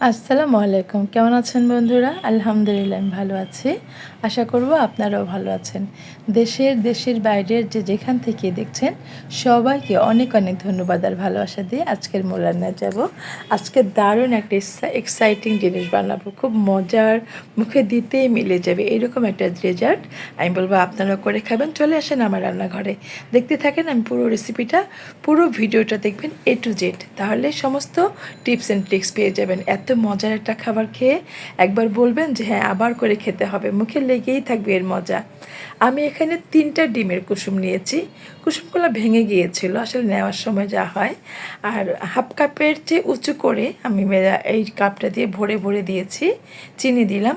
আসসালামু আলাইকুম। কেমন আছেন বন্ধুরা? আলহামদুলিল্লাহ, আমি ভালো আছি। আশা করব আপনারাও ভালো আছেন। দেশের দেশের বাইরের যে যেখান থেকে দেখছেন, সবাইকে অনেক অনেক ধন্যবাদ আর ভালোবাসা দিয়ে আজকের মোলান্না যাব। আজকে দারুণ একটা এক্সাইটিং জিনিস বানাবো। খুব মজার, মুখে দিতেই মিলে যাবে এরকম একটা ডেজার্ট আমি বলব আপনারা করে খাবেন। চলে আসেন আমার রান্নাঘরে। দেখতে থাকেন আমি পুরো রেসিপিটা পুরো ভিডিওটা দেখবেন এ টু জেড তাহলে সমস্ত টিপস অ্যান্ড ট্রিক্স পেয়ে যাবেন। এত মজার একটা খাবার খেয়ে একবার বলবেন যে হ্যাঁ আবার করে খেতে হবে। মুখে লেগেই থাকবে এর মজা। আমি এখানে তিনটা ডিমের কুসুম নিয়েছি। কুসুমগুলো ভেঙে গিয়েছিল, আসলে নেওয়ার সময় যা হয়। আর হাফ কাপের চেয়ে উঁচু করে আমি এই কাপটা দিয়ে ভরে ভরে দিয়েছি, চিনি দিলাম।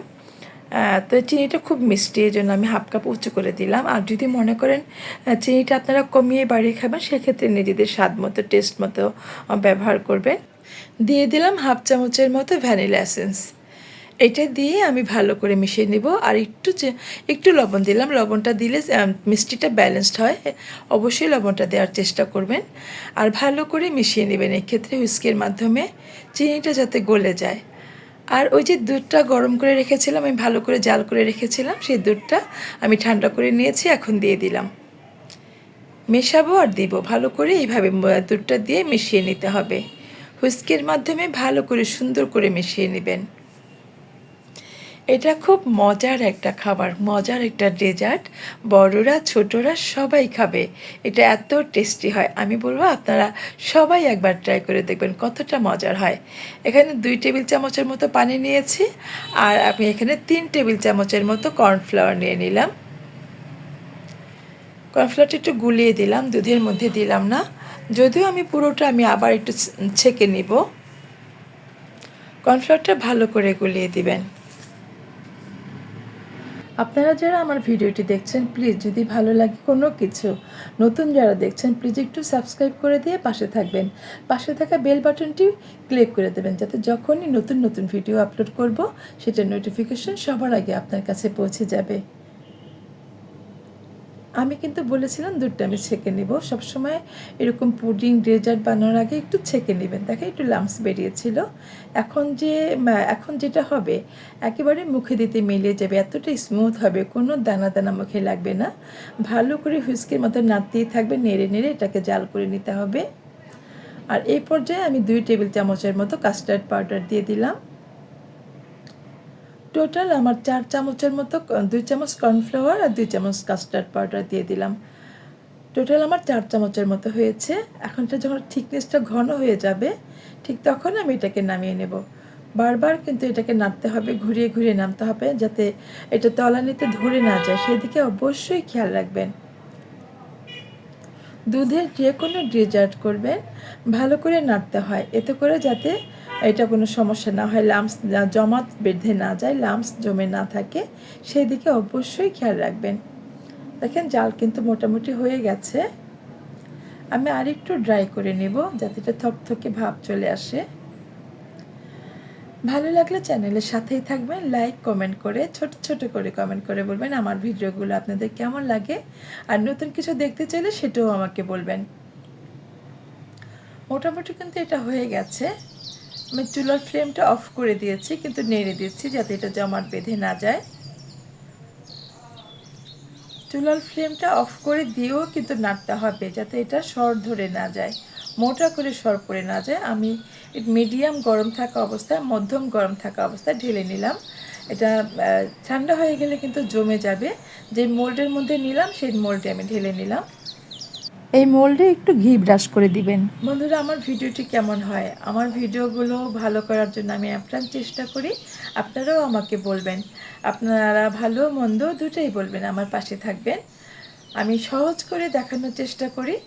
তো চিনিটা খুব মিষ্টি এই জন্য আমি হাফ কাপ উঁচু করে দিলাম। আর যদি মনে করেন চিনিটা আপনারা কমিয়ে বাড়িয়ে খাবেন, সেক্ষেত্রে নিজেদের স্বাদ মতো, টেস্ট মতো ব্যবহার করবেন। দিয়ে দিলাম হাফ চামচের মতো ভ্যানিলা এসেন্স। এটা দিয়ে আমি ভালো করে মিশিয়ে নেব আর একটু একটু লবণ দিলাম। লবণটা দিলে মিষ্টিটা ব্যালেন্সড হয়। অবশ্যই লবণটা দেওয়ার চেষ্টা করবেন। আর ভালো করে মিশিয়ে নেবেন। এক্ষেত্রে হুইস্কের মাধ্যমে চিনিটা যাতে গলে যায়। আর ওই যে দুধটা গরম করে রেখেছিলাম, আমি ভালো করে জাল করে রেখেছিলাম, সেই দুধটা আমি ঠান্ডা করে নিয়েছি, এখন দিয়ে দিলাম। মেশাবো আর দিব। ভালো করে এইভাবে দুধটা দিয়ে মিশিয়ে নিতে হবে। হুইস্কের মাধ্যমে ভালো করে সুন্দর করে মিশিয়ে নেবেন। এটা খুব মজার একটা খাবার, মজার একটা ডেজার্ট। বড়রা, ছোটরা সবাই খাবে। এটা এত টেস্টি হয়। আমি বলব আপনারা সবাই একবার ট্রাই করে দেখবেন কতটা মজার হয়। এখানে দুই টেবিল চামচের মতো পানি নিয়েছি আর আমি এখানে তিন টেবিল চামচের মতো কর্নফ্লাওয়ার নিয়ে নিলাম। কর্নফ্লাওয়ারটা একটু গুলিয়ে দিলাম, দুধের মধ্যে দিলাম না। যদিও আমি পুরোটা আমি আবার একটু ছেঁকে নিব। কর্নফ্লাওয়ারটা ভালো করে গুলিয়ে দিবেন। আপনারা যারা আমার ভিডিওটি দেখছেন, প্লিজ যদি ভালো লাগে কোনো কিছু, নতুন যারা দেখছেন, প্লিজ একটু সাবস্ক্রাইব করে দিয়ে পাশে থাকবেন। পাশে থাকা বেল বাটনটি ক্লিক করে দেবেন, যাতে যখনই নতুন নতুন ভিডিও আপলোড করব সেটার নোটিফিকেশন সবার আগে আপনার কাছে পৌঁছে যাবে। আমি কিন্তু বলেছিলাম দুধটা আমি ছেঁকে নেব। সবসময় এরকম পুডিং, ডেজার্ট বানানোর আগে একটু ছেঁকে নেবেন। দেখে একটু লামস বেরিয়েছিল। এখন যে এখন যেটা হবে, একেবারে মুখে দিতে মিলিয়ে যাবে এতটা স্মুথ হবে, কোনো দানা দানা মুখে লাগবে না। ভালো করে হুইস্কের মতো নাড়তেই থাকবে, নেড়ে নেড়ে এটাকে জাল করে নিতে হবে। আর এই পর্যায়ে আমি দুই টেবিল চামচের মতো কাস্টার্ড পাউডার দিয়ে দিলাম। টোটাল আমার চার চামচের মতো, দুই চামচ কর্নফ্লাওয়ার আর দুই চামচ কাস্টার্ড পাউডার দিয়ে দিলাম। টোটাল আমার চার চামচের মতো হয়েছে। এখনটা যখন থিকনেসটা ঘন হয়ে যাবে, ঠিক তখন আমি এটাকে নামিয়ে নেব। বারবার কিন্তু এটাকে নাড়তে হবে, ঘুরিয়ে ঘুরিয়ে নামতে হবে, যাতে এটা তলানিতে ধরে না যায়। সেদিকে অবশ্যই খেয়াল রাখবেন। দুধের যে কোনো ডেজার্ট করবেন, ভালো করে নাড়তে হয়। এতে করে যাতে এটা কোনো সমস্যা না হয় লামস জমা বেঁধে না যায় লামস জমে না থাকে সেই দিকে অবশ্যই খেয়াল রাখবেন। দেখেন, জাল কিন্তু মোটামুটি হয়ে গেছে। আমি আর একটু ড্রাই করে নেব যাতে এটা থকথকে ভাব চলে আসে। ভালো লাগলে চ্যানেলের সাথেই থাকবেন, লাইক, কমেন্ট করে, ছোট ছোট করে কমেন্ট করে বলবেন আমার ভিডিওগুলো আপনাদের কেমন লাগে। আর নতুন কিছু দেখতে চাইলে সেটাও আমাকে বলবেন। মোটামুটি কিন্তু এটা হয়ে গেছে। আমি চুলার ফ্লেমটা অফ করে দিয়েছি, কিন্তু নেড়ে দিচ্ছি যাতে এটা জমাট বেঁধে না যায়। চুলার ফ্লেমটা অফ করে দিয়েও কিন্তু নাড়তে হবে যাতে এটা সর ধরে না যায়। মোটা করে সর পড়ে না যায়। আমি মিডিয়াম গরম থাকা অবস্থায়, মধ্যম গরম থাকা অবস্থায় ঢেলে নিলাম। এটা ঠান্ডা হয়ে গেলে কিন্তু জমে যাবে। যে মোল্ডের মধ্যে নিলাম, সেই মোল্ডে আমি ঢেলে নিলাম। এই মোল্ডে একটু ঘি ব্রাশ করে দিবেন। বন্ধুরা, আমার ভিডিওটি কেমন হয়? আমার ভিডিওগুলো ভালো করার জন্য আমি আপ্রাণ চেষ্টা করি। আপনারাও আমাকে বলবেন। আপনারা ভালো, মন্দ দুটাই বলবেন। আমার পাশে থাকবেন। আমি সহজ করে দেখানোর চেষ্টা করি।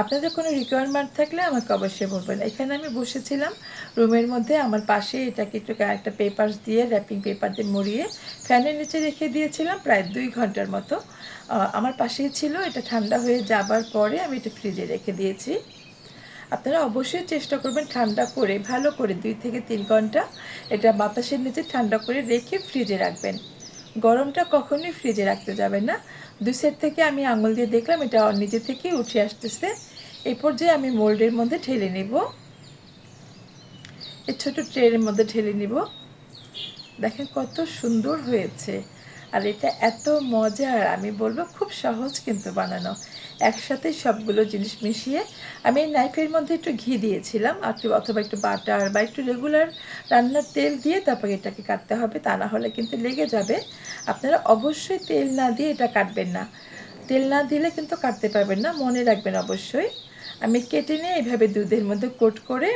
আপনাদের কোনো রিকোয়ারমেন্ট থাকলে আমাকে অবশ্যই বলবেন। এখানে আমি বসেছিলাম, রুমের মধ্যে আমার পাশে এটাকে একটু একটা পেপার দিয়ে র্যাপিং পেপার দিয়ে মুড়িয়ে ফ্যানের নিচে রেখে দিয়েছিলাম প্রায় দুই ঘণ্টার মতো। আমার পাশেই ছিল, এটা ঠান্ডা হয়ে যাবার পরে আমি এটা ফ্রিজে রেখে দিয়েছি। আপনারা অবশ্যই চেষ্টা করবেন ঠান্ডা করে, ভালো করে দুই থেকে তিন ঘণ্টা এটা বাতাসের নিচে ঠান্ডা করে রেখে ফ্রিজে রাখবেন। গরমটা কখনোই ফ্রিজে রাখতে যাবে না। দুই সেট থেকে আমি আঙুল দিয়ে দেখলাম, এটা নিজে থেকেই উঠে আসতেছে। এই পর্যায়ে আমি মোল্ডের মধ্যে ঠেলে নেব। এই ছোটো ট্রেনের মধ্যে ঢেলে নিব। দেখেন কত সুন্দর হয়েছে। আর এটা এত মজার, আমি বলব খুব সহজ কিন্তু বানানো। একসাথে সবগুলো জিনিস মিশিয়ে আমি এই নাইফের মধ্যে একটু ঘি দিয়েছিলাম অথবা একটু বাটার বা একটু রেগুলার রান্নার তেল দিয়ে তারপরে এটাকে কাটতে হবে, তা না হলে কিন্তু লেগে যাবে। আপনারা অবশ্যই তেল না দিয়ে এটা কাটবেন না। তেল না দিলে কিন্তু কাটতে পারবেন না, মনে রাখবেন অবশ্যই। আমি কেটে নিয়ে এইভাবে দুধের মধ্যে কোট করে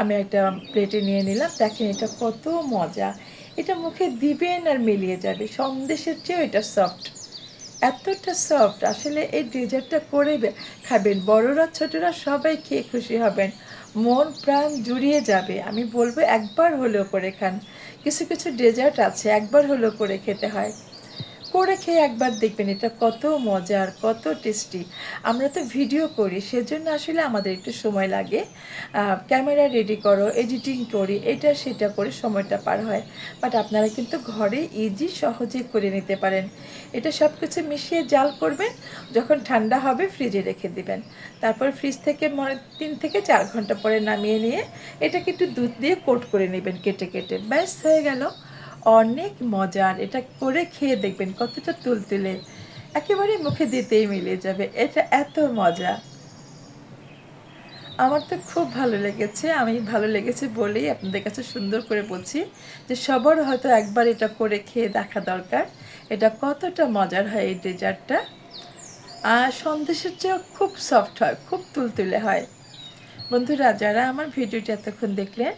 আমি একটা প্লেটে নিয়ে নিলাম, দেখেন এটা কত মজা। এটা মুখে দিবেন আর মিলিয়ে যাবে। সন্দেশের চেয়েও এটা সফট এতটা সফট আসলে এই ডেজার্টটা করে খাবেন। বড়রা, ছোটরা সবাই খেয়ে খুশি হবেন। মন, প্রাণ জুড়িয়ে যাবে। আমি বলব একবার হলেও করে খান। কিছু কিছু ডেজার্ট আছে, একবার হলেও করে খেতে হয়। করে খেয়ে একবার দেখবেন, এটা কত মজার, কত টেস্টি আমরা তো ভিডিও করি, সেজন্য আসলে আমাদের একটু সময় লাগে। ক্যামেরা রেডি করো এডিটিং করি, এটা সেটা করে সময়টা পার হয়। বাট আপনারা কিন্তু ঘরে ইজি সহজে করে নিতে পারেন। এটা সব কিছু মিশিয়ে জাল করবেন, যখন ঠান্ডা হবে ফ্রিজে রেখে দিবেন। তারপর ফ্রিজ থেকে মনে তিন থেকে চার ঘণ্টা পরে নামিয়ে নিয়ে, এটাকে একটু দুধ দিয়ে কোট করে নেবেন কেটে কেটে। ব্যাস, হয়ে গেল। অনেক মজার। এটা করে খেয়ে দেখবেন কতটা তুলতুলে। একেবারে মুখে দিতেই মিলে যাবে। এটা এত মজা। আমার তো খুব ভালো লেগেছে। আমি ভালো লেগেছে বলেই আপনাদের কাছে সুন্দর করে বলছি যে সবার হয়তো একবার এটা করে খেয়ে দেখা দরকার। এটা কতটা মজার হয় এই ডেজার্টটা। আর সন্দেশের চেয়েও খুব সফট হয়, খুব তুলতুলে হয়। বন্ধুরা, যারা আমার ভিডিওটি এতক্ষণ দেখলেন,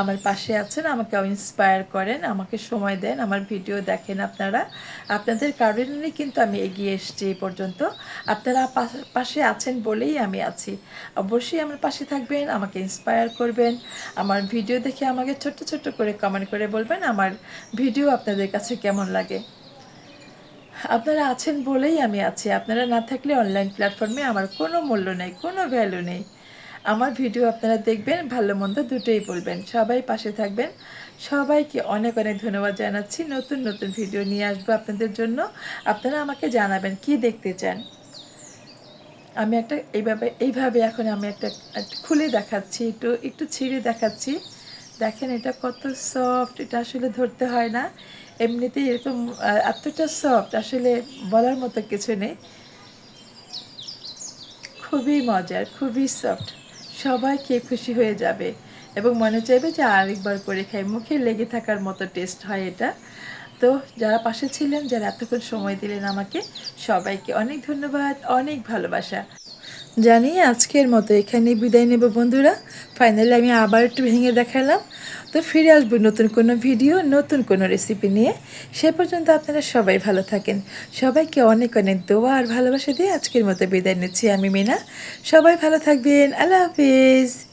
আমার পাশে আছেন, আমাকে ইন্সপায়ার করেন, আমাকে সময় দেন, আমার ভিডিও দেখেন আপনারা, আপনাদের কারণে কিন্তু আমি এগিয়ে এসেছি এই পর্যন্ত। আপনারা পাশে আছেন বলেই আমি আছি। অবশ্যই আমার পাশে থাকবেন, আমাকে ইন্সপায়ার করবেন, আমার ভিডিও দেখে আমাকে ছোট্ট ছোট্ট করে কমেন্ট করে বলবেন, আমার ভিডিও আপনাদের কাছে কেমন লাগে। আপনারা আছেন বলেই আমি আছি। আপনারা না থাকলে অনলাইন প্ল্যাটফর্মে আমার কোনো মূল্য নেই, কোনো ভ্যালু নেই। আমার ভিডিও আপনারা দেখবেন, ভালো মন্দ দুটোই বলবেন। সবাই পাশে থাকবেন। সবাইকে অনেক অনেক ধন্যবাদ জানাচ্ছি। নতুন নতুন ভিডিও নিয়ে আসব আপনাদের জন্য। আপনারা আমাকে জানাবেন কি দেখতে চান। আমি একটা এইভাবে এইভাবে এখন আমি একটা খুলে দেখাচ্ছি, একটু একটু ছিঁড়ে দেখাচ্ছি। দেখেন এটা কত সফট এটা আসলে ধরতে হয় না। এমনিতেই এরকম এতটা সফট আসলে বলার মতো কিছু নেই। খুবই মজার, খুবই সফট সবাই খেয়ে খুশি হয়ে যাবে এবং মনে চাইবে যে আরেকবার করে খাই। মুখে লেগে থাকার মতো টেস্ট হয় এটা। তো যারা পাশে ছিলেন, যারা এতক্ষণ সময় দিলেন আমাকে, সবাইকে অনেক ধন্যবাদ, অনেক ভালোবাসা। জানি আজকের মতো এখানে বিদায় নেব বন্ধুরা। ফাইনালি আমি আবার একটু ভেঙে দেখালাম। তো ফিরে আসব নতুন কোনো ভিডিও, নতুন কোনো রেসিপি নিয়ে। সে পর্যন্ত আপনারা সবাই ভালো থাকেন। সবাইকে অনেক অনেক দোয়া আর ভালোবাসা দিয়ে আজকের মতো বিদায় নিচ্ছি আমি মিনা। সবাই ভালো থাকবেন। আল্লাহ হাফিজ।